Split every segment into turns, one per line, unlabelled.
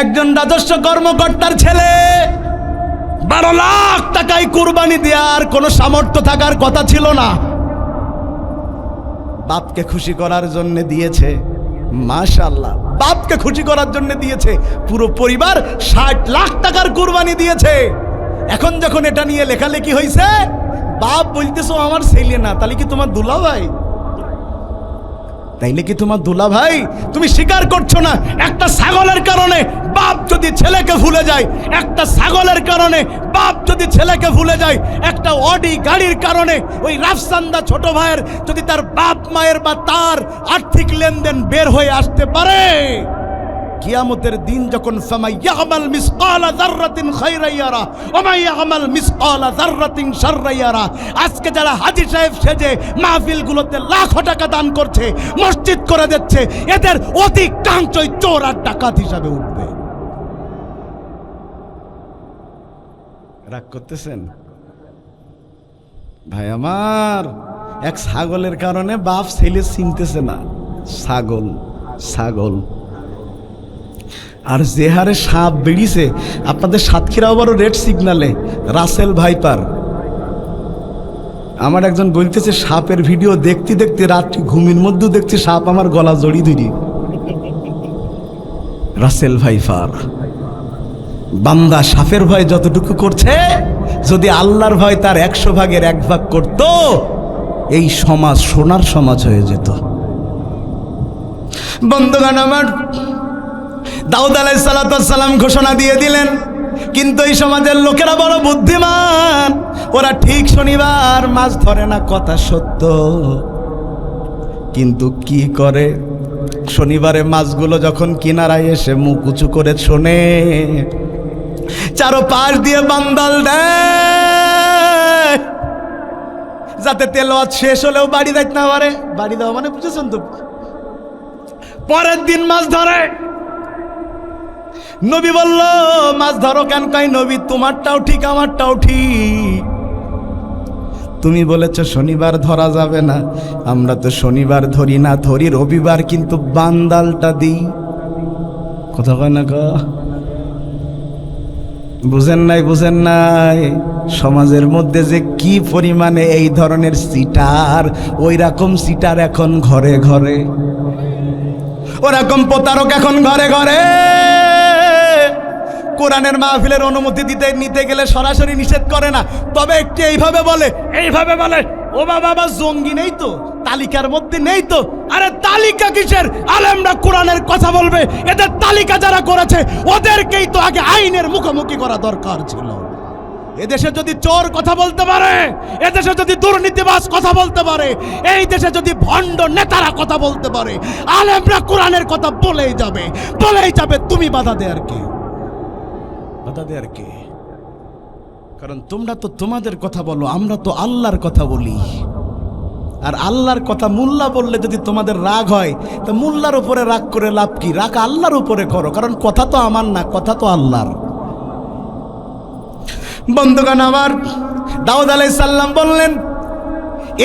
একজন রাজস্ব কর্মকর্তার ছেলে। বারো লাখ টাকায় কুরবানি দেওয়ার কোনো সামর্থ্য থাকার কথা ছিল না। বাপকে খুশি করার জন্য দিয়েছে মাশাল্লাহ বাপকে খুশি করার জন্য দিয়েছে, পুরো পরিবার ষাট লাখ টাকার কুরবানি দিয়েছে। এখন যখন এটা নিয়ে লেখালেখি হয়েছে বাপ বলতেছো আমার ছেলে না, তাহলে কি তোমার দুলা ভাই তাইলে কি তোমার দুলা ভাই তুমি স্বীকার করছ না একটা ছাগলের কারণে বাপ যদি ছেলেকে ভুলে যায়, একটা ছাগলের কারণে বাপ যদি ছেলেকে ভুলে যায়, একটা অডি গাড়ির কারণে ওই রাফসান্দা ছোট ভাইয়ের যদি তার বাপ মায়ের বা তার আর্থিক লেনদেন বের হয়ে আসতে পারে। কিয়ামতের দিন যখন ফামাই ইয়ামাল মিসকালা যাররাতিন খাইরাইয়ারা ওমাই ইয়ামাল মিসকালা যাররাতিন শাররাইয়ারা আজকে যারা হাজী সাহেব সেজে মাহফিলগুলোতে লাখো টাকা দান করছে, মসজিদ করে দিচ্ছে, এদের অধিকাংশই চোর আর ডাকাত হিসাবে উঠবে। রাগ করতেছেন? ভাই আমার, এক ছাগলের কারণে বাপ ছেলে চিনতেছে না। ছাগল ছাগল। আর যে হারে সাপ বেরিয়েছে, আপনাদের সাতক্ষীরা আবারও রেড সিগনালে রাসেল ভাইপার। আমার একজন বলতেছে, সাপের ভিডিও দেখতে দেখতে রাত্রি ঘুমের মধ্যেও দেখছি সাপ আমার গলা জড়ি ধরি। Russell viper. বান্দা সাপের ভয় যতটুকু করছে, যদি আল্লাহর ভয় তার একশো ভাগের এক ভাগ করত, এই সমাজ সোনার সমাজ হয়ে যেত। বন্ধুগান আমার দাউদ আলাই সালাম ঘোষণা দিয়ে দিলেন, কিন্তু এই সমাজের লোকেরা বড় বুদ্ধিমান। ওরা ঠিক শনিবার মাছ ধরে না, কথা সত্য। কিন্তু কি করে? শনিবারে মাছগুলো যখন কিনারায় এসে মুখ উঁচু করে শোনে চারো পাশ দিয়ে বান্দাল দেয়। যাতে তেলোয়াত শেষ হলেও বাড়ি যাইতে না পারে। বাড়ি দেওয়া মানে বুঝেছেন তো? পরের দিন মাছ ধরে। নবী বলল, মাছ ধরো কেন? কই নবী, তোমারটাও ঠিক, আমারটাও ঠিক। তুমি বলেছ, শনিবার ধরা যাবে না। আমরা তো শনিবার ধরি না, ধরি রবিবার, কিন্তু বান্দালটা দিই। কথা কয় না ক বুঝেন নাই বুঝেন নাই। সমাজের মধ্যে যে কি পরিমাণে এই ধরনের সিটার ওই রকম সিটার এখন ঘরে ঘরে। ওরকম প্রতারক এখন ঘরে ঘরে। কোরআনের মাহফিলের অনুমতি দিতে, নিতে গেলে সরাসরি নিষেধ করে না। তবে একটি এইভাবে বলে এইভাবে বলে, ও বাবা জঙ্গি নেই তো, তালিকার মধ্যে নেই তো। আরে তালিকা কিসের? আলেমরা কোরআনের কথা বলবে, এদের তালিকা যারা করেছে, ওদেরকেই তো আগে আইনের মুখোমুখি করা দরকার ছিল। এদেশে যদি চোর কথা বলতে পারে, এদেশে যদি দুর্নীতিবাজ কথা বলতে পারে, এই দেশে যদি ভণ্ড নেতারা কথা বলতে পারে, আলেমরা কোরআনের কথা বলেই যাবে বলেই যাবে, তুমি বাধা দেয়ার কে বাধা দেয়ার কে? কারণ তোমরা তো তোমাদের কথা বলো, আমরা তো আল্লাহর কথা বলি। আর আল্লাহর কথা মুল্লা বললে যদি তোমাদের রাগ হয়, তো মুল্লার উপরে রাগ করে লাভ কি? রাগ আল্লাহর উপরে করো, কারণ কথা তো আমার না, কথা তো আল্লাহর। বন্ধুগান আমার, দাউদ আলাই সাল্লাম বললেন,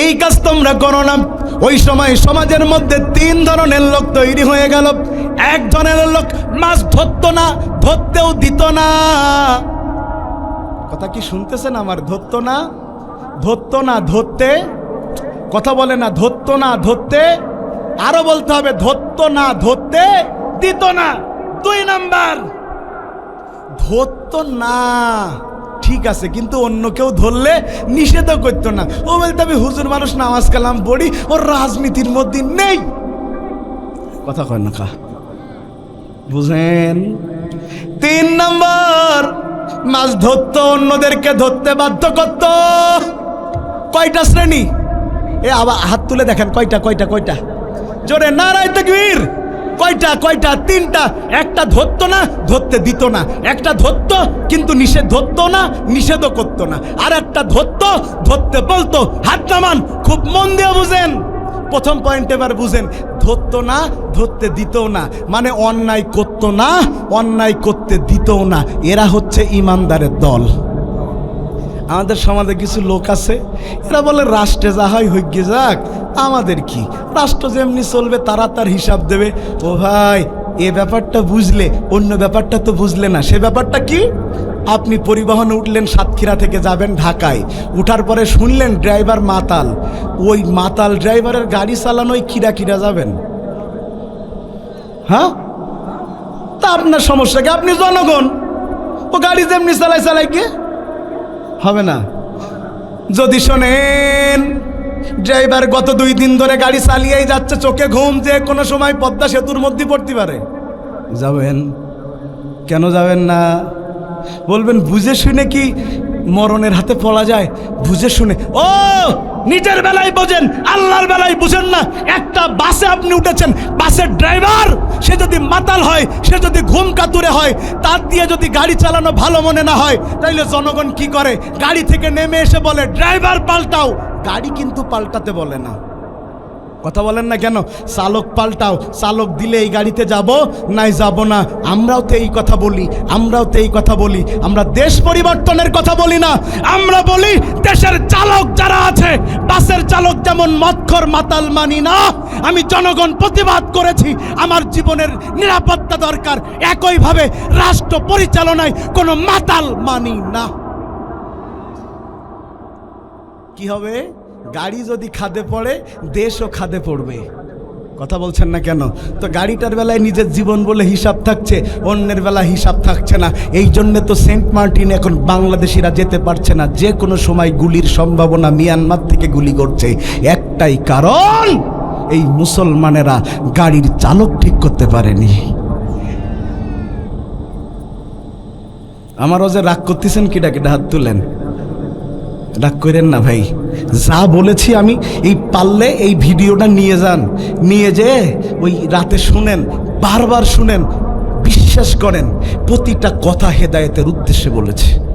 এই কাজ তোমরা করো না ওই সময় সমাজের মধ্যে তিন ধরনের লোক তৈরি হয়ে গেল। এক ধরনের লোক মাছ ধরতো না, ধরতেও দিত না। কথা কি শুনতেছেন আমার? ধরতো না ধরতো না, ধরতে? কথা বলে না, ধরতো না, ধরতে? আরও বলতে হবে, ধরতো না, ধরতে? দিত না। দুই নাম্বার, ধরতো না। ঠিক আছে, কিন্তু অন্য কেউ ধরলে নিষেধও করতো না। ও বলতে, আমি হুজুর মানুষ, নামাজ কালাম পড়ি, ওর রাজনীতির মধ্যে নেই। কথা কয় না কা। বুঝেন? তিন নম্বর, মাছ ধরতো, অন্যদেরকে ধরতে বাধ্য করত। কয়টা শ্রেণি? এ আবার হাত তুলে দেখেন, কয়টা কয়টা কয়টা? জোরে নারায় তকবীর। কয়টা কয়টা, তিনটা? একটা ধরতো না, ধরতে দিত না। একটা ধরতো, কিন্তু নিষেধ ধরতো না, নিষেধও করতো না। আর একটা ধরতো, ধরতে বলতো, হাত নামান, খুব মন দিয়ে বুঝেন। প্রথম পয়েন্ট এবার বুঝেন, ধরতো না, ধরতে দিতও না। মানে অন্যায় করতো না, অন্যায় করতে দিতও না। এরা হচ্ছে ইমানদারের দল। আমাদের সমাজে কিছু লোক আছে, এরা বলে, রাষ্ট্রে যা হয় হইগে যাক আমাদের কি? রাষ্ট্র যেমনি চলবে, তারা তার হিসাব দেবে। ও ভাই, এ ব্যাপারটা বুঝলে, অন্য ব্যাপারটা তো বুঝলে না। সে ব্যাপারটা কি? আপনি পরিবহনে উঠলেন, সাতক্ষীরা থেকে যাবেন ঢাকায়। উঠার পরে শুনলেন, ড্রাইভার মাতাল। ওই মাতাল ড্রাইভারের গাড়ি চালানোই কিরা কিরা যাবেন? হ্যাঁ? তা আপনার সমস্যা কি? আপনি জনগণ। ও গাড়ি যেমনি চালাই চালাই কে? হবে না। যদি শোনেন ড্রাইভার গত দুই দিন ধরে গাড়ি চালিয়েই যাচ্ছে, চোখে ঘুম যে কোনো সময় পদ্মা সেতুর মধ্যে পড়তে পারে। যাবেন? কেন যাবেন না? বলবেন, বুঝে শুনে কি মরণের হাতে পড়া যায়? বুঝে শুনে। ও, নিজের বেলায় বোঝেন, আল্লাহর বেলায় বুঝেন না, একটা বাসে আপনি উঠেছেন, বাসের ড্রাইভার, সে যদি মাতাল হয়, সে যদি ঘুম কাতুরে হয়, তার দিয়ে যদি গাড়ি চালানো ভালো মনে না হয়, তাইলে জনগণ কি করে? গাড়ি থেকে নেমে এসে বলে, ড্রাইভার পাল্টাও। গাড়ি কিন্তু পাল্টাতে বলে না। কথা বলেন না কেন? চালক পাল্টাও, চালক দিলে এই গাড়িতে যাব, নাই যাব না। আমরাও তো এই কথা বলি, আমরাও তো এই কথা বলি। আমরা দেশ পরিবর্তনের কথা বলি না। আমরা বলি দেশের চালক যারা আছে, বাসের চালক যেমন মৎখর মাতাল মানি না, আমি জনগণ প্রতিবাদ করেছি, আমার জীবনের নিরাপত্তা দরকার। একইভাবে রাষ্ট্র পরিচালনায় কোনো মাতাল মানি না। কি হবে? গাড়ি যদি খাদে পড়ে, দেশও খাদে পড়বে। কথা বলছেন না কেন? তো গাড়িটার বেলায় নিজের জীবন বলে হিসাব থাকছে, অন্যের বেলা হিসাব থাকছে না। এই জন্য তো সেন্ট মার্টিন এখন বাংলাদেশিরা যেতে পারছে না। যে কোনো সময় গুলির সম্ভাবনা মিয়ানমার থেকে গুলি করছে। একটাই কারণ, এই মুসলমানেরা গাড়ির চালক ঠিক করতে পারেনি। আমারও যে রাগ করতেছেন কিটা কিটা হাত তুলেন। রাগ করেন না ভাই। যা বলেছি আমি, এই পারলে এই ভিডিওটা নিয়ে যান। নিয়ে যে ওই রাতে শুনেন, বারবার শুনেন, বিশ্বাস করেন, প্রতিটা কথা হেদায়েতের উদ্দেশ্যে বলেছে।